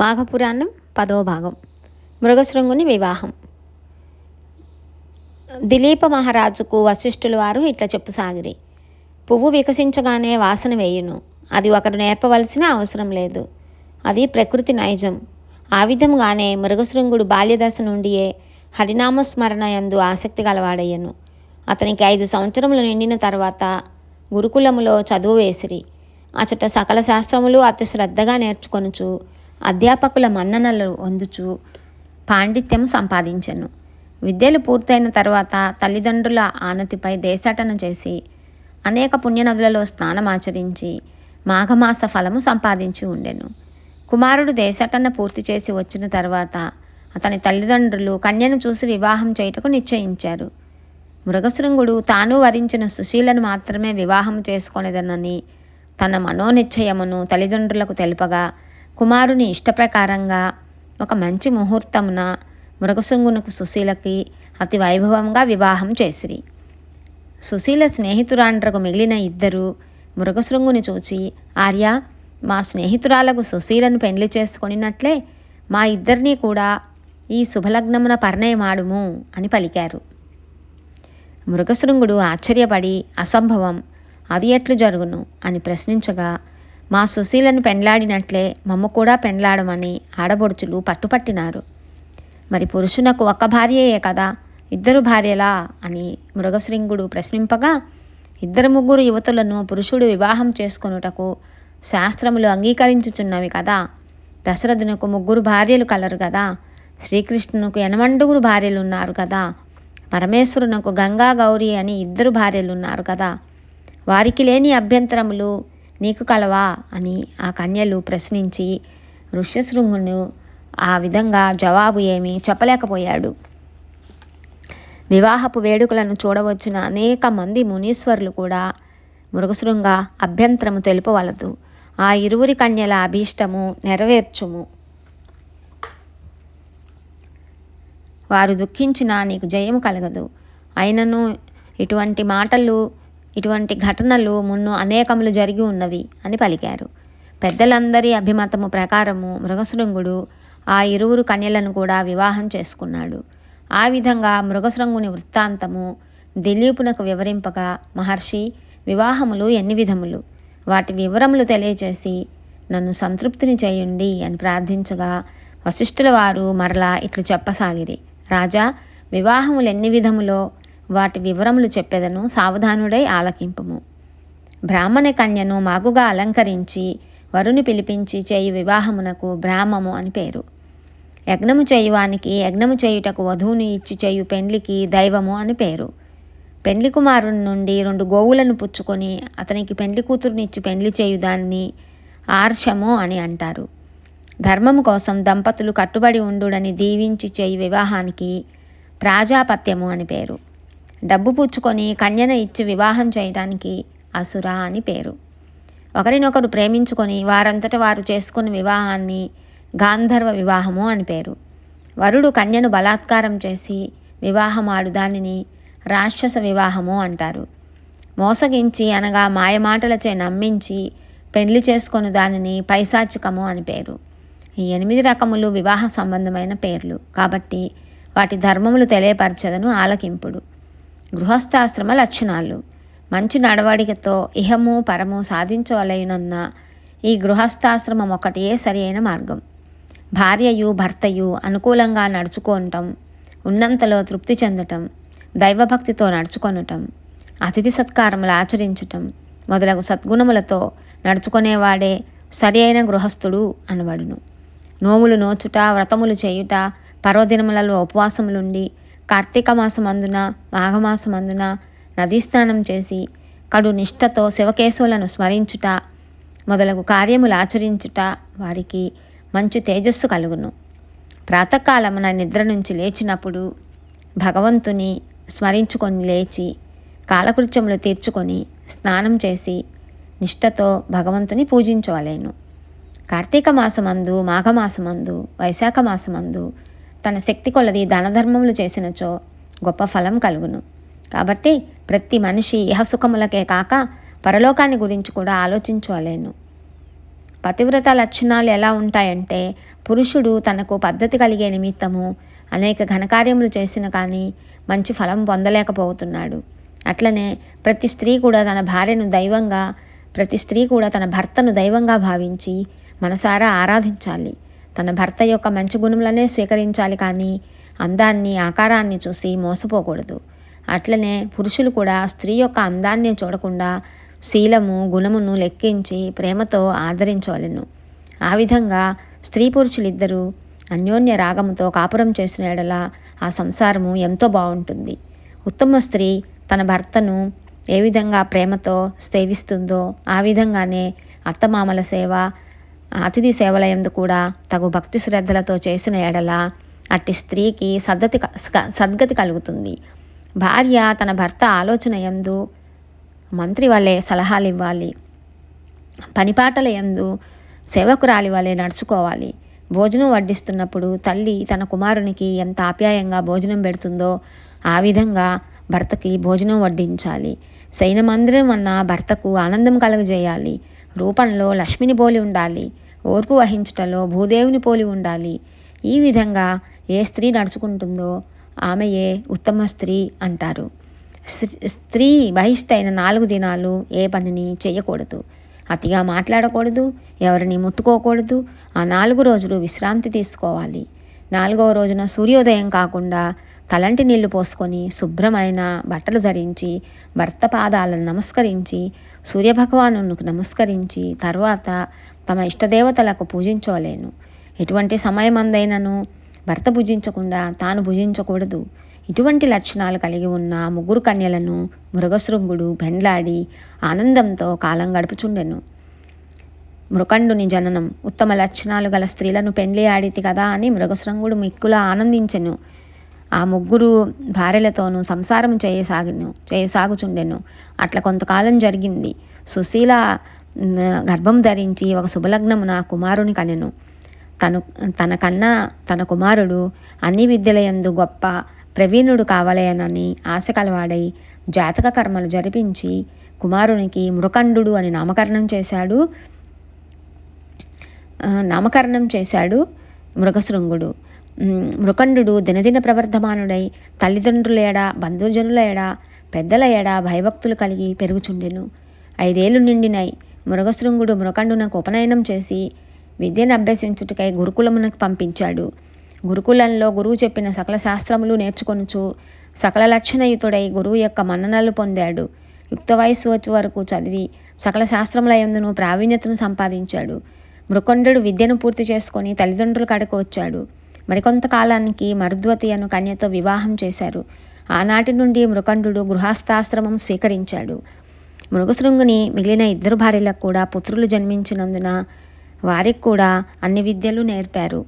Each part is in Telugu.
మాఘపురాణం పదవ భాగం. మృగశృంగుని వివాహం. దిలీప మహారాజుకు వశిష్ఠుల వారు ఇట్లా చెప్పుసాగిరి పువ్వు వికసించగానే వాసన వేయును. అది ఒకరు నేర్పవలసిన అవసరం లేదు. అది ప్రకృతి నైజం. ఆ విధంగానే మృగశృంగుడు బాల్యదశ నుండియే హరినామస్మరణ యందు ఆసక్తి గలవాడయ్యను. అతనికి ఐదు సంవత్సరములు నిండిన తర్వాత గురుకులములో చదువు వేసిరి. అచట సకల శాస్త్రములు అతి శ్రద్ధగా నేర్చుకొనుచు అధ్యాపకుల మన్ననలు అందుచు పాండిత్యం సంపాదించెను. విద్యలు పూర్తయిన తర్వాత తల్లిదండ్రుల ఆనతిపై దేశాటన చేసి అనేక పుణ్యనదులలో స్నానమాచరించి మాఘమాస ఫలము సంపాదించి ఉండెను. కుమారుడు దేశాటన పూర్తి చేసి వచ్చిన తర్వాత అతని తల్లిదండ్రులు కన్యను చూసి వివాహం చేయుటకు నిశ్చయించారు. మృగశృంగుడు తాను వరించిన సుశీలను మాత్రమే వివాహం చేసుకొనేదనని తన మనోనిశ్చయమును తల్లిదండ్రులకు తెలుపగా కుమారుని ఇష్టప్రకారంగా ఒక మంచి ముహూర్తమున మృగశృంగునకు సుశీలకి అతి వైభవంగా వివాహం చేసిరి. సుశీల స్నేహితురాండ్రకు మిగిలిన ఇద్దరు మృగశృంగుని చూచి ఆర్య మా స్నేహితురాలకు సుశీలను పెండ్లి చేసుకొనినట్లే మా ఇద్దరినీ కూడా ఈ శుభలగ్నమున పరిణయమాడుము అని పలికారు. మృగశృంగుడు ఆశ్చర్యపడి అసంభవం అది ఎట్లు జరుగును? అని ప్రశ్నించగా మా సుశీలను పెండ్లాడినట్లే మమ్మ కూడా పెండ్లాడమని ఆడబొడుచులు పట్టుపట్టినారు. మరి పురుషునకు ఒక్క భార్యయే కదా? ఇద్దరు భార్యలా? అని మృగశృంగుడు ప్రశ్నింపగా ఇద్దరు ముగ్గురు యువతులను పురుషుడు వివాహం చేసుకొనుటకు శాస్త్రములు అంగీకరించుచున్నవి కదా? దశరథునకు ముగ్గురు భార్యలు కలరు కదా? శ్రీకృష్ణునకు ఎనమండుగురు భార్యలు ఉన్నారు కదా? పరమేశ్వరునకు గంగా గౌరీ అని ఇద్దరు భార్యలు ఉన్నారు కదా? వారికి లేని అభ్యంతరములు నీకు కలవా? అని ఆ కన్యలు ప్రశ్నించి ఋష్యశృంగును ఆ విధంగా జవాబు ఏమీ చెప్పలేకపోయాడు. వివాహపు వేడుకలను చూడవచ్చిన అనేక మంది మునీశ్వరులు కూడా మృగశృంగ అభ్యంతరము తెలుపవలదు. ఆ ఇరువురి కన్యల అభీష్టము నెరవేర్చుము. వారు దుఃఖించినా నీకు జయము కలగదు. అయినను ఇటువంటి మాటలు ఇటువంటి ఘటనలు మున్ను అనేకములు జరిగి ఉన్నవి అని పలికారు. పెద్దలందరి అభిమతము ప్రకారము మృగశృంగుడు ఆ ఇరువురు కన్యలను కూడా వివాహం చేసుకున్నాడు. ఆ విధంగా మృగశృంగుని వృత్తాంతము దిలీపునకు వివరింపగా మహర్షి వివాహములు ఎన్ని విధములు? వాటి వివరములు తెలియచేసి నన్ను సంతృప్తిని చేయండి అని ప్రార్థించగా వశిష్ఠుల వారు మరలా ఇట్లు చెప్పసాగిరి. రాజా వివాహములు ఎన్ని విధములో? వాటి వివరములు చెప్పెదను సావధానుడై ఆలకింపుము. బ్రాహ్మణ కన్యను మాగుగా అలంకరించి వరుని పిలిపించి చేయు వివాహమునకు బ్రాహ్మము అని పేరు. యజ్ఞము చేయువానికి యజ్ఞము చేయుటకు వధువుని ఇచ్చి చేయు పెండ్లికి దైవము అని పేరు. పెండ్లి కుమారుని నుండి రెండు గోవులను పుచ్చుకొని అతనికి పెండ్లి కూతురునిచ్చి పెండ్లి చేయు దాన్ని ఆర్షము అని అంటారు. ధర్మము కోసం దంపతులు కట్టుబడి ఉండుడని దీవించి చేయు వివాహానికి ప్రాజాపత్యము అని పేరు. డబ్బు పుచ్చుకొని కన్యను ఇచ్చి వివాహం చేయటానికి అసుర అని పేరు. ఒకరినొకరు ప్రేమించుకొని వారంతట వారు చేసుకున్న వివాహాన్ని గాంధర్వ వివాహము అని పేరు. వరుడు కన్యను బలాత్కారం చేసి వివాహమాడు దానిని రాక్షస వివాహము అంటారు. మోసగించి అనగా మాయమాటలచే నమ్మించి పెళ్ళి చేసుకొని దానిని పైశాచికము అని పేరు. ఈ ఎనిమిది రకములు వివాహ సంబంధమైన పేర్లు. కాబట్టి వాటి ధర్మములు తెలియపరచదను ఆలకింపుడు. గృహస్థాశ్రమ లక్షణాలు. మంచి నడవడికతో ఇహము పరము సాధించవలయునన్న ఈ గృహస్థాశ్రమం ఒకటే సరియైన మార్గం. భార్యయు భర్తయు అనుకూలంగా నడుచుకోవటం ఉన్నంతలో తృప్తి చెందటం దైవభక్తితో నడుచుకొనటం అతిథి సత్కారములు ఆచరించటం మొదలగు సద్గుణములతో నడుచుకునేవాడే సరియైన గృహస్థుడు అనబడును. నోములు నోచుట వ్రతములు చేయుట పర్వదినములలో ఉపవాసములుండి కార్తీక మాసమందున మాఘమాసమందున నదీ స్నానం చేసి కడు నిష్ఠతో శివకేశవులను స్మరించుట మొదలగు కార్యములు ఆచరించుట వారికి మంచి తేజస్సు కలుగును. ప్రాతకాలమున నిద్ర నుంచి లేచినప్పుడు భగవంతుని స్మరించుకొని లేచి కాలకృత్యములు తీర్చుకొని స్నానం చేసి నిష్ఠతో భగవంతుని పూజించవలేను. కార్తీక మాసమందు మాఘమాసమందు వైశాఖ మాసమందు తన శక్తి కొలది దానధర్మములు చేసినచో గొప్ప ఫలం కలుగును. కాబట్టి ప్రతి మనిషి ఇహసుఖములకే కాక పరలోకాన్ని గురించి కూడా ఆలోచించలేను. పతివ్రత లక్షణాలు ఎలా ఉంటాయంటే పురుషుడు తనకు పద్ధతి కలిగే నిమిత్తము అనేక ఘనకార్యములు చేసిన కానీ మంచి ఫలం పొందలేకపోతున్నాడు. అట్లనే ప్రతి స్త్రీ కూడా తన భార్యను దైవంగా ప్రతి స్త్రీ కూడా తన భర్తను దైవంగా భావించి మనసారా ఆరాధించాలి. తన భర్త యొక్క మంచి గుణములనే స్వీకరించాలి కానీ అందాన్ని ఆకారాన్ని చూసి మోసపోకూడదు. అట్లనే పురుషులు కూడా స్త్రీ యొక్క అందాన్ని చూడకుండా శీలము గుణమును లెక్కించి ప్రేమతో ఆదరించవలెను. ఆ విధంగా స్త్రీ పురుషులిద్దరూ అన్యోన్య రాగముతో కాపురం చేసిన ఎడల ఆ సంసారము ఎంతో బాగుంటుంది. ఉత్తమ స్త్రీ తన భర్తను ఏ విధంగా ప్రేమతో సేవిస్తుందో ఆ విధంగానే అత్తమామల సేవ అతిథి సేవలయందు కూడా తగు భక్తి శ్రద్ధలతో చేసిన ఎడల అట్టి స్త్రీకి సద్గతి సద్గతి కలుగుతుంది. భార్య తన భర్త ఆలోచన ఎందు మంత్రి వలె సలహాలు ఇవ్వాలి పనిపాటల ఎందు సేవకురాలి వలె నడుచుకోవాలి. భోజనం వడ్డిస్తున్నప్పుడు తల్లి తన కుమారునికి ఎంత ఆప్యాయంగా భోజనం పెడుతుందో ఆ విధంగా భర్తకి భోజనం వడ్డించాలి. శయన మందిరం అన్న భర్తకు ఆనందం కలగజేయాలి. రూపంలో లక్ష్మిని పోలి ఉండాలి ఓర్పు వహించుటలో భూదేవుని పోలి ఉండాలి. ఈ విధంగా ఏ స్త్రీ నడుచుకుంటుందో ఆమెయే ఉత్తమ స్త్రీ అంటారు. స్త్రీ బహిష్టైన నాలుగు దినాలు ఏ పనిని చేయకూడదు. అతిగా మాట్లాడకూడదు ఎవరిని ముట్టుకోకూడదు ఆ నాలుగు రోజులు విశ్రాంతి తీసుకోవాలి. నాలుగవ రోజున సూర్యోదయం కాకుండా తలంటి నీళ్ళు పోసుకొని శుభ్రమైన బట్టలు ధరించి భర్త పాదాలను నమస్కరించి సూర్యభగవానుకు నమస్కరించి తర్వాత తమ ఇష్టదేవతలకు పూజించోలేను ఎటువంటి సమయం అందైనను భర్త భుజించకుండా తాను భుజించకూడదు. ఇటువంటి లక్షణాలు కలిగి ఉన్న ముగ్గురు కన్యలను మృగశృంగుడు బెండ్లాడి ఆనందంతో కాలం గడుపుచుండెను. మృకండుని జననం ఉత్తమ లక్షణాలు గల స్త్రీలను పెండ్లి ఆడితి కదా అని మృగశృంగుడు మిక్కులా ఆనందించెను. ఆ ముగ్గురు భార్యలతోనూ సంసారం చేయసాగిను చేయసాగుచుండెను. అట్లా కొంతకాలం జరిగింది. సుశీల గర్భం ధరించి ఒక శుభలగ్నమున కుమారుని కనెను. తను తన కన్నా తన కుమారుడు అన్ని విద్యలయందు గొప్ప ప్రవీణుడు కావాలేనని ఆశ కలవాడై జాతక కర్మలు జరిపించి కుమారునికి మృకండు అని నామకరణం చేశాడు. నామకరణం చేశాడు మృగశృంగుడు. మృకండు దినదిన ప్రవర్ధమానుడై తల్లిదండ్రుల ఏడా బంధుజనుల ఎడ పెద్దల ఎడ భయభక్తులు కలిగి పెరుగుచుండెను. ఐదేళ్ళు నిండినై మృగశృంగుడు మృకండునకు ఉపనయనం చేసి విద్యను అభ్యసించుటకై గురుకులమునకు పంపించాడు. గురుకులంలో గురువు చెప్పిన సకల శాస్త్రములు నేర్చుకొనుచు సకల లక్షణయుతుడై గురువు యొక్క మన్ననలు పొందాడు. యుక్త వయస్సు వచ్చే వరకు చదివి సకల శాస్త్రముల ఎందును ప్రావీణ్యతను సంపాదించాడు. మృకొండు విద్యను పూర్తి చేసుకొని తల్లిదండ్రుల కడకు వచ్చాడు. మరికొంతకాలానికి మరుద్వతి అను కన్యతో వివాహం చేశారు. ఆనాటి నుండి మృకండు గృహస్థాశ్రమం స్వీకరించాడు. మృగశృంగుని మిగిలిన ఇద్దరు భార్యలకు కూడా పుత్రులు జన్మించినందున వారికి కూడా అన్ని విద్యలు నేర్పారు.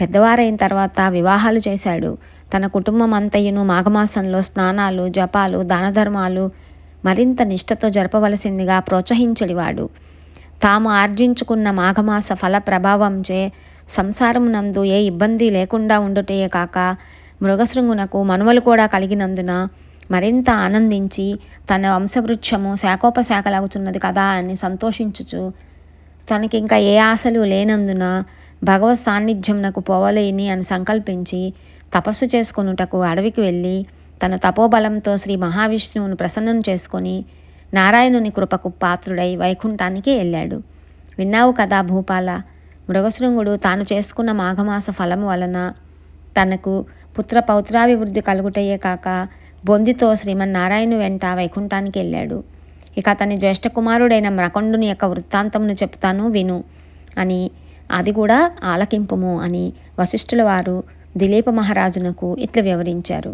పెద్దవారైన తర్వాత వివాహాలు చేశాడు. తన కుటుంబం అంతయును మాఘమాసంలో స్నానాలు జపాలు దానధర్మాలు మరింత నిష్ఠతో జరపవలసిందిగా ప్రోత్సహించడివాడు. తాము ఆర్జించుకున్న మాఘమాస ఫల ప్రభావంచే సంసారమునందు ఏ ఇబ్బంది లేకుండా ఉండుటే కాక మృగశృంగునకు మనుమలు కూడా కలిగినందున మరింత ఆనందించి తన వంశవృక్షము శాఖోపశాఖలాగుతున్నది కదా అని సంతోషించుచు తనకి ఇంకా ఏ ఆశలు లేనందున భగవత్ సాన్నిధ్యంనకు పోవలేని అని సంకల్పించి తపస్సు చేసుకొనుటకు అడవికి వెళ్ళి తన తపోబలంతో శ్రీ మహావిష్ణువును ప్రసన్నం చేసుకొని నారాయణుని కృపకు పాత్రుడై వైకుంఠానికి వెళ్ళాడు. విన్నావు కదా భూపాల మృగశృంగుడు తాను చేసుకున్న మాఘమాస ఫలము వలన తనకు పుత్ర పౌత్రాభివృద్ధి కలుగుటయ్యే కాక బొందితో శ్రీమన్నారాయణ వెంట వైకుంఠానికి వెళ్ళాడు. ఇక అతని జ్యేష్ఠ కుమారుడైన మ్రకొండుని యొక్క వృత్తాంతమును చెప్తాను విను అని అది కూడా ఆలకింపుము అని వశిష్ఠుల వారు దిలీప మహారాజునకు ఇట్లా వివరించారు.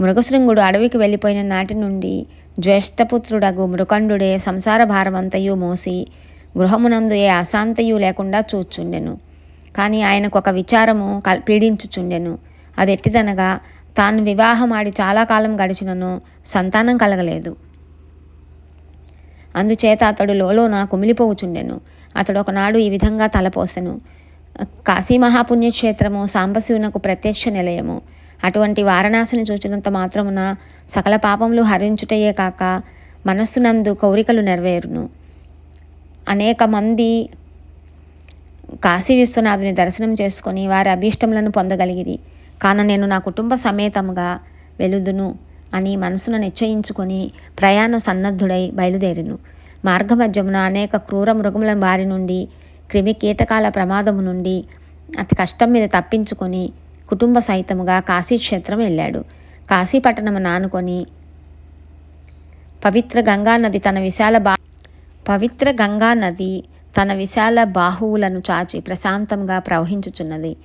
మృగశృంగుడు అడవికి వెళ్ళిపోయిన నాటి నుండి జ్యేష్ఠపుత్రుడగు మృకండుడే సంసార భారమంతయు మోసి గృహమునందు ఏ అశాంతయు లేకుండా చూచుండెను. కానీ ఆయనకు ఒక విచారము కల్ పీడించుచుండెను. అది ఎట్టిదనగా తాను వివాహమాడి చాలా కాలం గడిచినను సంతానం కలగలేదు. అందుచేత అతడు లోలోన కుమిలిపోవుచుండెను అతడు ఒకనాడు ఈ విధంగా తలపోసెను. కాశీ మహాపుణ్యక్షేత్రము సాంబశివునకు ప్రత్యక్ష నిలయము. అటువంటి వారణాసిని చూచినంత మాత్రమున సకల పాపములు హరించుటయే కాక మనస్సునందు కోరికలు నెరవేరును. అనేక మంది కాశీ విశ్వనాథుని దర్శనం చేసుకొని వారి అభీష్టములను పొందగలిగిరి. కాన నేను నా కుటుంబ సమేతముగా వెలుదును అని మనసును నిశ్చయించుకొని ప్రయాణ సన్నద్ధుడై బయలుదేరిను. మార్గమధ్యమున అనేక క్రూర మృగముల బారి నుండి క్రిమి కీటకాల ప్రమాదము నుండి అతి కష్టం మీద తప్పించుకొని కుటుంబ సహితముగా కాశీక్షేత్రం వెళ్ళాడు. కాశీపట్టణము నానుకొని పవిత్ర గంగా నది తన విశాల బా పవిత్ర గంగా నది తన విశాల బాహువులను చాచి ప్రశాంతంగా ప్రవహించుచున్నది.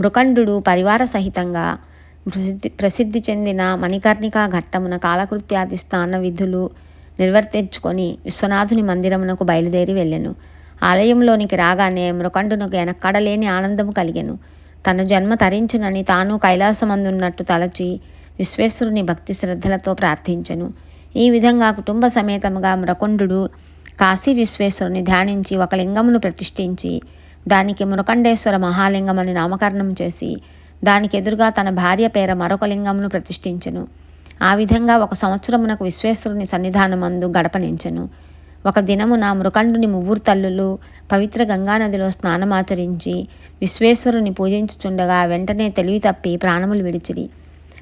మృకండు పరివార సహితంగా ప్రసిద్ధి ప్రసిద్ధి చెందిన మణికర్ణికా ఘట్టమున కాలకృత్యాది స్థాన విధులు నిర్వర్తించుకొని విశ్వనాథుని మందిరమునకు బయలుదేరి వెళ్ళెను. ఆలయంలోనికి రాగానే మృకండునకు వెనక్కడలేని ఆనందము కలిగెను. తన జన్మ తరించునని తాను కైలాసమందున్నట్టు తలచి విశ్వేశ్వరుని భక్తి శ్రద్ధలతో ప్రార్థించెను. ఈ విధంగా కుటుంబ సమేతముగా మృకండు కాశీ విశ్వేశ్వరుని ధ్యానించి ఒక లింగమును ప్రతిష్ఠించి దానికి మురకండేశ్వర మహాలింగం అని నామకరణం చేసి దానికి ఎదురుగా తన భార్య పేర మరొక లింగమును ప్రతిష్ఠించెను. ఆ విధంగా ఒక సంవత్సరమునకు విశ్వేశ్వరుని సన్నిధానమందు గడపనించెను. ఒక దినమున మృకండుని మువ్వురు తల్లులు పవిత్ర గంగానదిలో స్నానమాచరించి విశ్వేశ్వరుని పూజించుచుండగా వెంటనే తెలివి తప్పి ప్రాణములు విడిచిరి.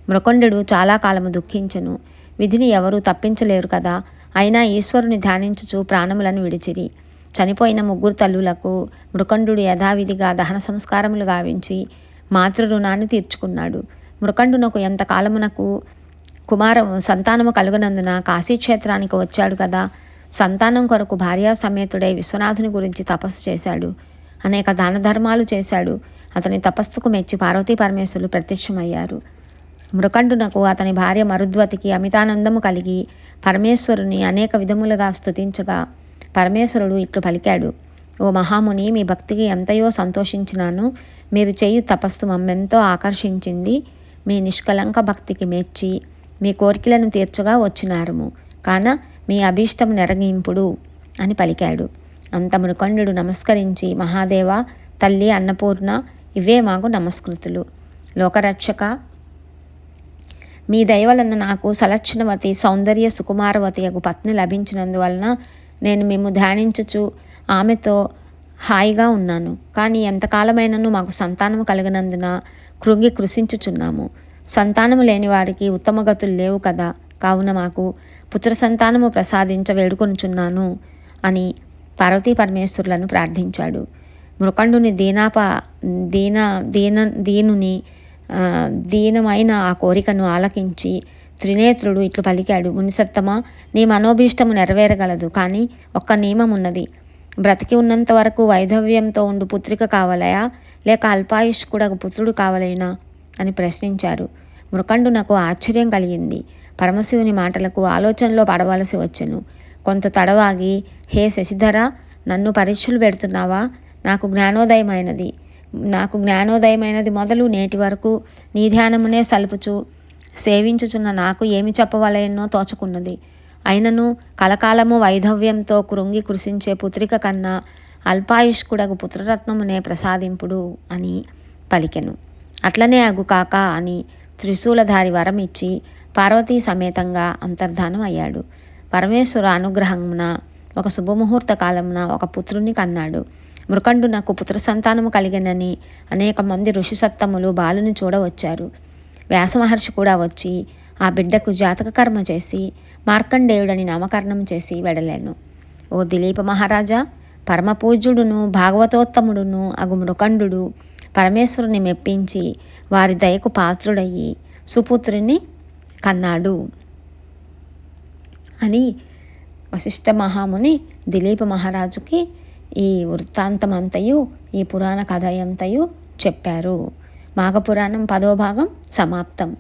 మృకండు చాలా కాలము దుఃఖించెను. విధిని ఎవరూ తప్పించలేరు కదా. అయినా ఈశ్వరుని ధ్యానించుచు ప్రాణములను విడిచిరి. చనిపోయిన ముగ్గురు తల్లులకు మృకండు యథావిధిగా దహన సంస్కారములు గావించి మాతృ రుణాన్ని తీర్చుకున్నాడు. మృకండునకు ఎంతకాలమునకు కుమార సంతానము కలుగునందున కాశీక్షేత్రానికి వచ్చాడు కదా. సంతానం కొరకు భార్యా సమేతుడై విశ్వనాథుని గురించి తపస్సు చేశాడు. అనేక దాన ధర్మాలు చేశాడు. అతని తపస్సుకు మెచ్చి పార్వతీ పరమేశ్వరులు ప్రత్యక్షమయ్యారు. మృకండునకు అతని భార్య మరుద్వతికి అమితానందము కలిగి పరమేశ్వరుని అనేక విధములుగా స్తుతించగా పరమేశ్వరుడు ఇట్లు పలికాడు ఓ మహాముని మీ భక్తికి ఎంతయో సంతోషించినాను. మీరు చేయు తపస్సు మమ్మెంతో ఆకర్షించింది. మీ నిష్కలంక భక్తికి మెచ్చి మీ కోరికలను తీర్చగా వచ్చినారము. కాన మీ అభీష్టం నెరగింపుడు అని పలికాడు. అంత మృకండు నమస్కరించి మహాదేవ తల్లి అన్నపూర్ణ ఇవే మాకు నమస్కృతులు. లోకరక్షక మీ దయవలన నాకు సలక్షణవతి సౌందర్య సుకుమారవతి అగు పత్ని లభించినందువలన నేను మేము ధ్యానించుచు ఆమెతో హాయిగా ఉన్నాను. కానీ ఎంతకాలమైనను మాకు సంతానము కలిగినందున కృంగి కృషించుచున్నాము సంతానము లేని వారికి ఉత్తమ గతులు లేవు కదా. కావున మాకు పుత్ర సంతానము ప్రసాదించ వేడుకొనుచున్నాను అని పార్వతీ పరమేశ్వరులను ప్రార్థించాడు. మృకండుని దీనాప దీన దీన దీనుని దీనమైన ఆ కోరికను ఆలకించి త్రినేత్రుడు ఇట్లు పలికాడు. మునిసత్తమా నీ మనోభీష్టము నెరవేరగలదు కానీ ఒక్క నియమం ఉన్నది. బ్రతికి ఉన్నంత వరకు వైధవ్యంతో ఉండు పుత్రిక కావాలయా? లేక అల్పాయుష్ కూడా పుత్రుడు కావాలైనా అని ప్రశ్నించారు. మృకండునకు ఆశ్చర్యం కలిగింది. పరమశివుని మాటలకు ఆలోచనలో పడవలసి వచ్చెను. కొంత తడవాగి హే శశిధర నన్ను పరీక్షలు పెడుతున్నావా? నాకు జ్ఞానోదయమైనది. నాకు జ్ఞానోదయమైనది మొదలు నేటి వరకు నీ ధ్యానమునే సలుపుచు సేవించుచున్న నాకు ఏమి చెప్పవలెనో తోచుకున్నది. అయినను కలకాలము వైధవ్యంతో కృంగి కృషించే పుత్రిక కన్నా అల్పాయుష్కుడగు పుత్రరత్నమునే ప్రసాదింపుడు అని పలికెను. అట్లనే అగు కాక అని త్రిశూలధారి వరం ఇచ్చి పార్వతీ సమేతంగా అంతర్ధానం అయ్యాడు. పరమేశ్వర అనుగ్రహమున ఒక శుభముహూర్త కాలమున ఒక పుత్రుని కన్నాడు. మృకండునకు పుత్ర సంతానము కలిగినని అనేక మంది ఋషి సత్తములు బాలుని చూడవచ్చారు. వ్యాసమహర్షి కూడా వచ్చి ఆ బిడ్డకు జాతక కర్మ చేసి మార్కండేయుడని నామకరణం చేసి వెడలేను. ఓ దిలీప మహారాజా పరమపూజ్యుడును భాగవతోత్తముడును అగు మృకండు పరమేశ్వరుని మెప్పించి వారి దయకు పాత్రుడయ్యి సుపుత్రుని కన్నాడు. అని వశిష్ఠ మహాముని దిలీప మహారాజుకి ఈ వృత్తాంతమంతయు ఈ పురాణ కథ అంతయు చెప్పారు. మాఘపురాణం పదో భాగం సమాప్తం.